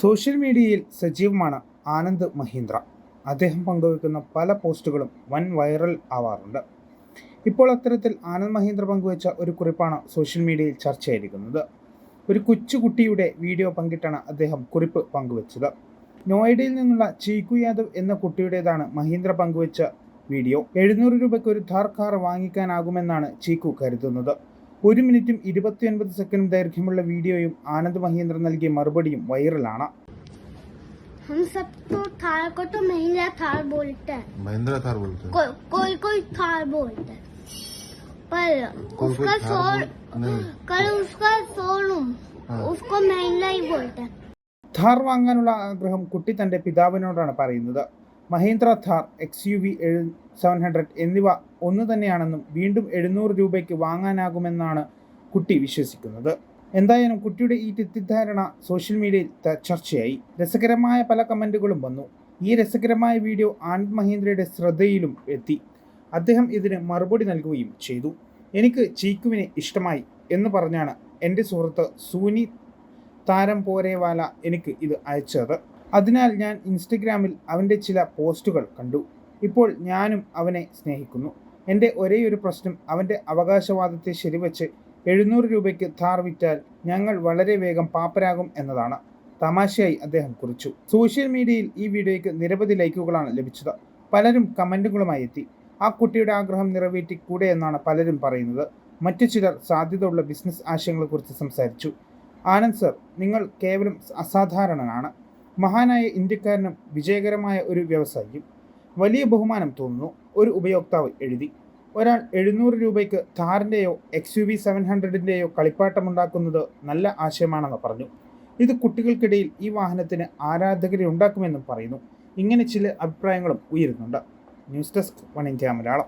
Social മീഡിയയിൽ സജീവമാണ് ആനന്ദ് മഹീന്ദ്ര. അദ്ദേഹം പങ്കുവെക്കുന്ന പല പോസ്റ്റുകളും വൻ വൈറൽ ആവാറുണ്ട്. ഇപ്പോൾ അത്തരത്തിൽ ആനന്ദ് മഹീന്ദ്ര പങ്കുവച്ച ഒരു കുറിപ്പാണ് സോഷ്യൽ മീഡിയയിൽ ചർച്ചയായിരിക്കുന്നത്. ഒരു കൊച്ചുകുട്ടിയുടെ വീഡിയോ പങ്കിട്ടാണ് അദ്ദേഹം കുറിപ്പ് പങ്കുവച്ചത്. നോയിഡയിൽ നിന്നുള്ള ചീക്കു യാദവ് എന്ന കുട്ടിയുടേതാണ് മഹീന്ദ്ര പങ്കുവച്ച വീഡിയോ. എഴുന്നൂറ് രൂപയ്ക്ക് ഒരു ധാർ കാർ വാങ്ങിക്കാനാകുമെന്നാണ് ചീക്കു കരുതുന്നത്. ഒരു മിനിറ്റും ഇരുപത്തിയൊൻപത് സെക്കൻഡ് ദൈർഘ്യമുള്ള വീഡിയോയും ആനന്ദ് മഹീന്ദ്ര നൽകിയ മറുപടിയും വൈറലാണ് हम सब तो थार को तो महिंद्रा थार बोलते हैं महिंद्रा थार बोलते हैं को, कोई कोई थार बोलते हैं पर कोई कोई उसका थार शोर बोल- नहीं कल उसका शोरूम हाँ। उसको महिंद्रा ही बोलते हैं ഥാർ വാങ്ങാനുള്ള ആഗ്രഹം കുട്ടി തന്റെ പിതാവിനോടാണ് പറയുന്നത് Mahindra Thar X U V എഴു സെവൻ ഹൺഡ്രഡ് എന്നിവ ഒന്നു തന്നെയാണെന്നും വീണ്ടും എഴുന്നൂറ് രൂപയ്ക്ക് വാങ്ങാനാകുമെന്നാണ് കുട്ടി വിശ്വസിക്കുന്നത്. എന്തായാലും കുട്ടിയുടെ ഈ തെറ്റിദ്ധാരണ സോഷ്യൽ മീഡിയയിൽ ചർച്ചയായി. രസകരമായ പല കമന്റുകളും വന്നു. ഈ രസകരമായ വീഡിയോ ആനന്ദ് മഹീന്ദ്രയുടെ ശ്രദ്ധയിലും എത്തി. അദ്ദേഹം ഇതിന് മറുപടി നൽകുകയും ചെയ്തു. എനിക്ക് ചീക്കുവിനെ ഇഷ്ടമായി എന്ന് പറഞ്ഞാണ് എന്റെ സുഹൃത്ത് സൂനി താരം പോരേവാല എനിക്ക് ഇത് അയച്ചത്. അതിനാൽ ഞാൻ ഇൻസ്റ്റഗ്രാമിൽ അവന്റെ ചില പോസ്റ്റുകൾ കണ്ടു. ഇപ്പോൾ ഞാനും അവനെ സ്നേഹിക്കുന്നു. എന്റെ ഒരേ ഒരു പ്രശ്നം അവന്റെ അവകാശവാദത്തെ ശരിവച്ച് എഴുന്നൂറ് രൂപയ്ക്ക് ഥാർ വിറ്റാൽ ഞങ്ങൾ വളരെ വേഗം പാപ്പരാകും എന്നതാണ്. തമാശയായി അദ്ദേഹം കുറിച്ചു. സോഷ്യൽ മീഡിയയിൽ ഈ വീഡിയോയ്ക്ക് നിരവധി ലൈക്കുകളാണ് ലഭിച്ചത്. പലരും കമന്റുകളുമായി എത്തി. ആ കുട്ടിയുടെ ആഗ്രഹം നിറവേറ്റി കൂടെ എന്നാണ് പലരും പറയുന്നത്. മറ്റു ചിലർ സാധ്യതയുള്ള ബിസിനസ് ആശയങ്ങളെക്കുറിച്ച് സംസാരിച്ചു. ആനന്ദ് സർ നിങ്ങൾ കേവലം അസാധാരണനാണ്. മഹാനായ ഇന്ത്യക്കാരനും വിജയകരമായ ഒരു വ്യവസായിയും വലിയ ബഹുമാനം തോന്നുന്നു. ഒരു ഉപയോക്താവ് എഴുതി. ഒരാൾ എഴുന്നൂറ് രൂപയ്ക്ക് ഥാറിന്റെയോ എക്സ് യു വി സെവൻ ഹൺഡ്രഡിന്റെയോ കളിപ്പാട്ടമുണ്ടാക്കുന്നത് നല്ല ആശയമാണെന്ന് പറഞ്ഞു. ഇത് കുട്ടികൾക്കിടയിൽ ഈ വാഹനത്തിന് ആരാധകരെ ഉണ്ടാക്കുമെന്നും പറയുന്നു. ഇങ്ങനെ ചില അഭിപ്രായങ്ങളും ഉയരുന്നുണ്ട്. News desk one India Malayalam.